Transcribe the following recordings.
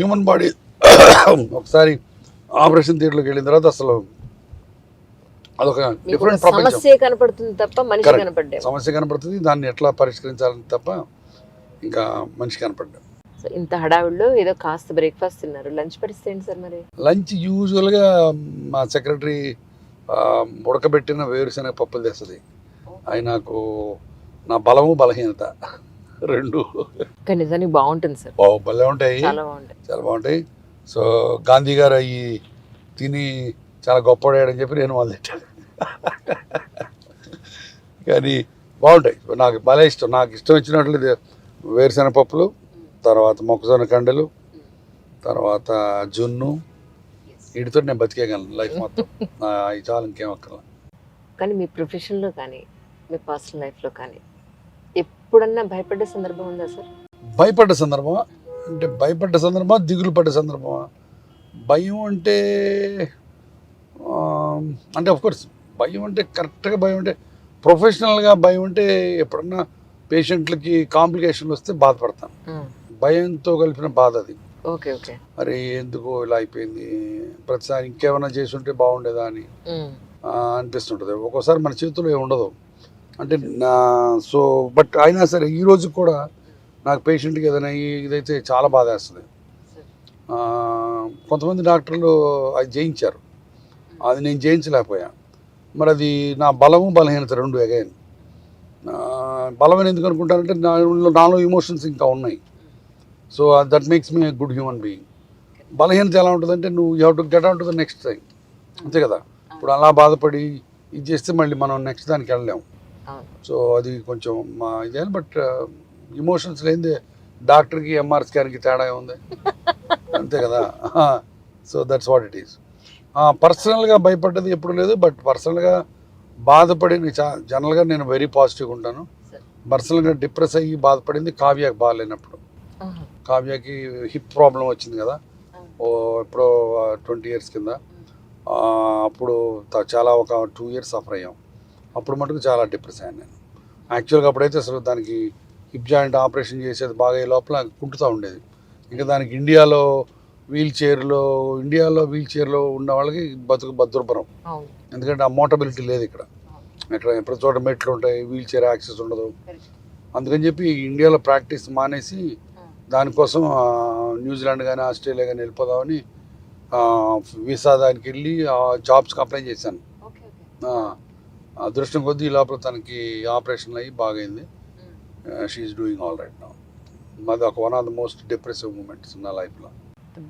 Human body ఒకసారి operation థియేటర్లోకి వెళ్ళిన తర్వాత అసలు అదొక డిఫరెంట్ సమస్య కనపడుతుంది తప్ప మనిషి. కనపడ్డే సమస్య కనపడుతుంది దాన్ని ఎట్లా పరిష్కరించాలని తప్ప ఇంకా మనిషి కనపడ్డా సో ఇంత హడావిడిలో ఏదో కాస్త బ్రేక్ఫాస్ట్ తిన్నారు. లంచ్ పరిస్థితి ఏంటి సార్ మరి? లంచ్ యూజువల్గా మా సెక్రటరీ ఉడకబెట్టిన వేరుశనగ పప్పులు తెస్తుంది. అవి నాకు నా బలము బలహీనత. రెండు. కానీ నిజానికి బాగుంటుంది సార్. భలే ఉంటాయి. చాలా బాగుంటాయి. సో గాంధీ గారు అవి తిని చాలా గొప్పవాడని చెప్పి నేను మొదలెట్టాను కానీ బాగుంటాయి. నాకు భలే ఇష్టం. నాకు ఇష్టం వచ్చినట్లు ఇది. వేరుశనగ పప్పులు తర్వాత మొక్కజొన్న కండలు తర్వాత జున్ను. వీటితో నేను బతికేయగలను లైఫ్ మొత్తం. చాలు ఇంకేం అక్కర్లా. కానీ మీ ప్రొఫెషన్లో కానీ మీ పర్సనల్ లైఫ్లో కానీ ఎప్పుడన్నా భయపడ్డ సందర్భం ఉందా సార్? భయపడ్డ సందర్భమా? అంటే భయపడ్డ సందర్భమా దిగులు పడ్డ సందర్భమా? భయం అంటే అంటే కోర్స్ భయం అంటే కరెక్ట్గా భయం అంటే ప్రొఫెషనల్గా భయం అంటే ఎప్పుడన్నా పేషెంట్లకి కాంప్లికేషన్లు వస్తే బాధపడతాను భయంతో కలిపిన బాధ అది. Okay okay. అరే ఎందుకో ఇలా అయిపోయింది ప్రతిసారి ఇంకేమైనా చేసి ఉంటే బాగుండేదా అని. అనిపిస్తుంటుంది. ఒక్కోసారి మన చేతిలో ఏమి ఉండదు అంటే నా సో బట్ అయినా సరే ఈ రోజు కూడా నాకు పేషెంట్కి ఏదైనా ఇదైతే చాలా బాధ వేస్తుంది కొంతమంది డాక్టర్లు అది జయించారు. అది నేను జయించలేకపోయా. మరి అది నా బలము బలహీనత రెండు అగైన్. బలమైన ఎందుకు అనుకుంటానంటే నాలో నాలో ఇమోషన్స్ ఇంకా ఉన్నాయి. So that makes me good human being. బలహీనత ఎలా ఉంటుందంటే నువ్వు you have to get out the next thing. అంతే కదా? ఇప్పుడు అలా బాధపడి ఇది చేస్తే మళ్ళీ మనం నెక్స్ట్ దానికి వెళ్ళలేము సో అది కొంచెం మా ఇదే బట్ ఇమోషన్స్ లేనిదే డాక్టర్కి ఎంఆర్ స్కాన్కి తేడా ఉంది అంతే కదా? So that's what it is పర్సనల్గా భయపడ్డది ఎప్పుడు లేదు బట్ పర్సనల్గా బాధపడి జనరల్గా నేను వెరీ పాజిటివ్గా ఉంటాను. పర్సనల్గా డిప్రెస్ అయ్యి బాధపడింది కావ్యకి బాగాలేనప్పుడు. కావ్యకి హిప్ ప్రాబ్లం వచ్చింది కదా. ఓ ఎప్పుడో ట్వంటీ ఇయర్స్ కింద. అప్పుడు చాలా ఒక టూ ఇయర్స్ సఫర్ అయ్యాం. అప్పుడు మటుకు చాలా డిప్రెస్ అయ్యాను నేను. యాక్చువల్గా అప్పుడైతే అసలు దానికి హిప్ జాయింట్ ఆపరేషన్ చేసేది బాగా ఈ లోపల కుంటుతూ ఉండేది. ఇంకా దానికి ఇండియాలో వీల్ చైర్లో ఇండియాలో వీల్ చైర్లో ఉన్న వాళ్ళకి బతుకు అవును. ఎందుకంటే ఆ మోటబిలిటీ లేదు ఇక్కడ. ఇక్కడ ప్రతి చోట మెట్లు ఉంటాయి వీల్ చైర్ యాక్సెస్ ఉండదు. అందుకని చెప్పి ఇండియాలో ప్రాక్టీస్ మానేసి దానికోసం న్యూజిలాండ్ కానీ ఆస్ట్రేలియా కానీ వెళ్ళిపోదామని వీసా దానికి వెళ్ళి ఆ జాబ్స్కి అప్లై చేశాను. అదృష్టం కొద్దీ ఈ లోపల తనకి ఆపరేషన్ అయ్యి బాగైంది. షీఈస్ డూయింగ్ ఆల్ రైట్ నా మాది ఒక one of the most depressive moments నా లైఫ్లో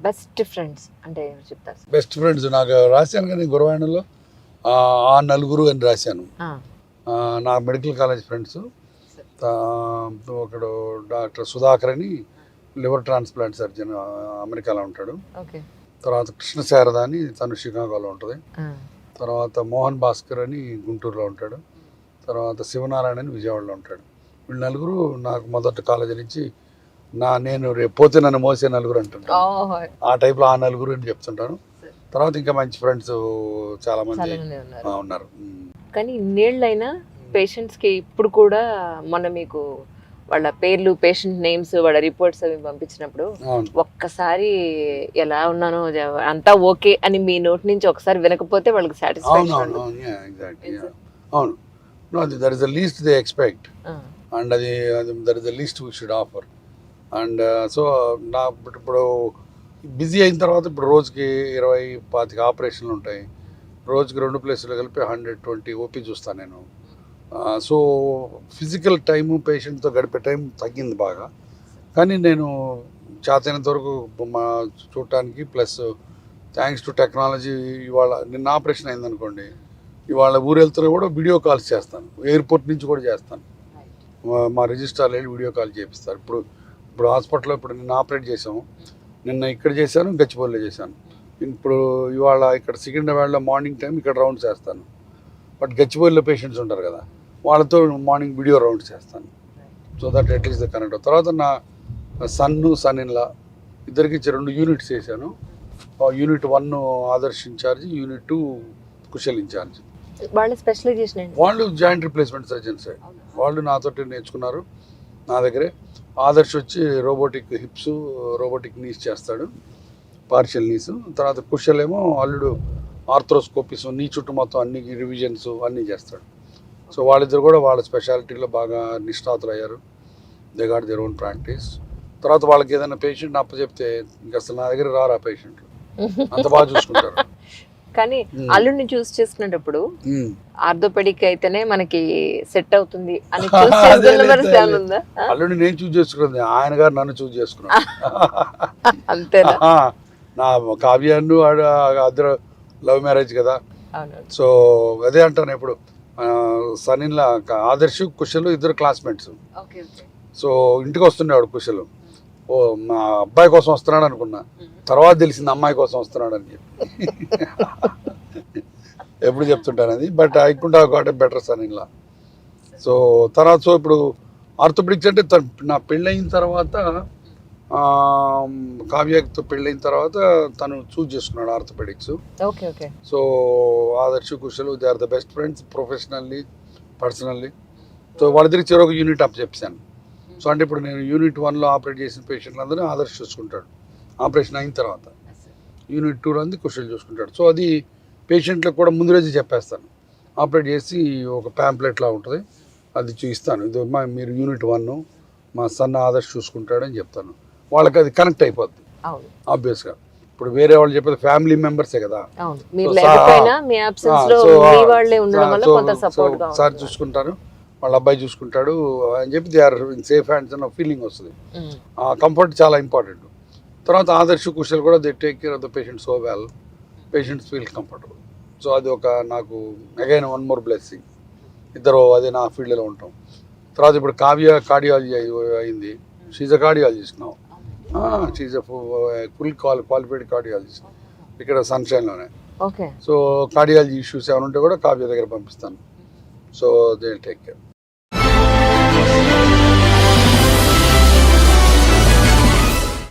బెస్ట్ ఫ్రెండ్స్ అంటే చెప్తారు? బెస్ట్ ఫ్రెండ్స్ నాకు రాశాను కానీ గురవాణలో ఆ నలుగురు అని రాశాను. నా మెడికల్ కాలేజ్ ఫ్రెండ్స్ ఒకడు డాక్టర్ సుధాకర్ అని లివర్ ట్రాన్స్ప్లాంట్ సర్జన్ అమెరికాలో ఉంటాడు. తర్వాత కృష్ణ శారద అని తను షికాగోలో ఉంటుంది. తర్వాత మోహన్ భాస్కర్ అని గుంటూరులో ఉంటాడు. తర్వాత శివనారాయణ అని విజయవాడలో ఉంటాడు. వీళ్ళు నలుగురు నాకు మొదటి కాలేజీ నుంచి నా నేను రేపు పోతే నన్ను మోసే నలుగురు అంటుంటాను ఆ టైప్లో ఆ నలుగురు అని చెప్తుంటాను. తర్వాత ఇంకా మంచి ఫ్రెండ్స్ చాలా మంది ఉన్నారు. కానీ ఇన్నేళ్ళైనా పేషెంట్స్కి ఇప్పుడు కూడా మొన్న మీకు వాళ్ళ పేర్లు పేషెంట్ నేమ్స్ వాళ్ళ రిపోర్ట్స్ అవి పంపించినప్పుడు ఒక్కసారి ఎలా ఉన్నానో అంతా ఓకే అని మీ నోటి నుంచి ఒకసారి వినకపోతే వాళ్ళకి సాటిస్ఫాక్షన్ అవును అది that is the least they expect and అది అది that is the least we should offer and so నా ఇప్పుడు- ఇప్పుడు బిజీ అయిన తర్వాత ఇప్పుడు రోజుకి ఇరవై పాతిక ఆపరేషన్లు ఉంటాయి. రోజుకి రెండు ప్లేసులు కలిపి హండ్రెడ్ ట్వంటీ ఓపీ చూస్తాను నేను. సో ఫిజికల్ టైము పేషెంట్తో గడిపే టైం తగ్గింది బాగా. కానీ నేను చేతైనంత వరకు మా చూడటానికి ప్లస్ థ్యాంక్స్ టు టెక్నాలజీ ఇవాళ నిన్న ఆపరేషన్ అయిందనుకోండి ఇవాళ ఊరు కూడా వీడియో కాల్స్ చేస్తాను. ఎయిర్పోర్ట్ నుంచి కూడా చేస్తాను. మా- మా రిజిస్ట్రార్ వెళ్ళి వీడియో కాల్ చేపిస్తారు. ఇప్పుడు ఇప్పుడు హాస్పిటల్లో ఇప్పుడు నిన్న ఆపరేట్ చేసాము నిన్న ఇక్కడ చేశాను గచ్చిబౌలిలో చేశాను. ఇప్పుడు ఇవాళ ఇక్కడ సికింద్రాబాద్లో మార్నింగ్ టైం ఇక్కడ రౌండ్స్ చేస్తాను. బట్ గచ్చిబౌలిలో పేషెంట్స్ ఉంటారు కదా. వాళ్ళతో మార్నింగ్ వీడియో రౌండ్స్ చేస్తాను. So that at least the connect తర్వాత నా సన్ను సన్ ఇన్లా ఇద్దరికి ఇచ్చి రెండు యూనిట్స్ చేశాను. Unit one Adarsh in charge unit two Kushal in charge వాళ్ళ స్పెషలైజేషన్ ఏంటి? వాళ్ళు జాయింట్ రిప్లేస్మెంట్ సర్జన్స్. వాళ్ళు నాతోటి నేర్చుకున్నారు నా దగ్గరే. ఆదర్శ్ వచ్చి రోబోటిక్ హిప్స్ రోబోటిక్ నీస్ చేస్తాడు పార్షియల్ నీస్ తర్వాత కుషల్ ఏమో అల్లుడు ఆర్థ్రోస్కోపిస్ నీ చుట్టూ మొత్తం అన్ని రివిజన్స్ అన్నీ చేస్తాడు. సో వాళ్ళిద్దరు కూడా వాళ్ళ స్పెషాలిటీలో బాగా నిష్ణాతులు అయ్యారు they got their own practice తర్వాత వాళ్ళకి ఏదైనా పేషెంట్ అప్పచెప్తే ఇంక అసలు నా దగ్గర రారు ఆ పేషెంట్లు అంత బాగా చూసుకుంటారు. కానీ Hmm. అల్లుడిని చూస్ చేసుకునేటప్పుడు Hmm. ఆర్థోపెడిక్ అయితేనే మనకి సెట్ అవుతుంది అని? అల్లుడిని నేను చూస్ చేసుకున్నది ఆయన గారు నన్ను చూస్ చేసుకున్నాను అంతేనా? నా కావ్యాన్ని అద్దరు లవ్ మ్యారేజ్ కదా. సో అదే అంటాను ఇప్పుడు. సనిన్లా ఆదర్శ్ కుశలు ఇద్దరు క్లాస్మేట్స్ సో ఇంటికి వస్తుండేవాడు కుశలు. ఓ మా అబ్బాయి కోసం వస్తున్నాడు అనుకున్నా. తర్వాత తెలిసింది అమ్మాయి కోసం వస్తున్నాడు అని చెప్పి. ఎప్పుడు చెప్తుంటాను అది. But got a better son in law so తర్వాత సో ఇప్పుడు ఆర్థోపెడిక్స్ అంటే నా పెళ్ళయిన తర్వాత ఆ, కావ్యతో పెళ్ళయిన తర్వాత తను చూజ్ చేసుకున్నాడు orthopaedics. Okay okay. So Adarsh Kushal they are the best friends professionally personally. So వాళ్ళిద్దరికి చివరికి యూనిట్ అప్ చెప్పాను. సో అంటే ఇప్పుడు నేను యూనిట్ వన్లో ఆపరేట్ చేసిన పేషెంట్లందరూ ఆదర్శ్ చూసుకుంటాడు. ఆపరేషన్ అయిన తర్వాత. యూనిట్ టూలో అంది కుశల్ చూసుకుంటాడు. సో అది పేషెంట్లకు కూడా ముందు రోజు చెప్పేస్తాను. ఆపరేట్ చేసి ఒక ప్యాంప్లెట్లా ఉంటుంది. అది చూపిస్తాను. ఇది మా మీరు యూనిట్ వన్ మా సన్న ఆదర్శ్ చూసుకుంటాడు అని చెప్తాను. వాళ్ళకి అది కనెక్ట్ అయిపోద్ది. ఆబ్వియస్గా ఇప్పుడు వేరే వాళ్ళు చెప్పేది ఫ్యామిలీ మెంబర్సే కదా. సార్. చూసుకుంటారు. వాళ్ళ అబ్బాయి చూసుకుంటాడు. అని చెప్పి they are in safe hands అన్న ఫీలింగ్ వస్తుంది. కంఫర్ట్ చాలా ఇంపార్టెంట్ తర్వాత ఆదర్శ కుశల్ కూడా they take care of the patient so well patients feel comfortable so అది ఒక నాకు అగైన్ వన్ మోర్ బ్లెస్సింగ్ ఇద్దరు అదే నా ఫీల్డ్లో ఉంటాం. తర్వాత ఇప్పుడు కావ్య కార్డియాలజీ అయింది. She's a cardiologist now she's full quali qualified cardiologist ఇక్కడ సన్షైన్లోనే ఓకే సో కార్డియాలజీ ఇష్యూస్ ఏమైనా ఉంటే కూడా కావ్య దగ్గర పంపిస్తాను. So they take care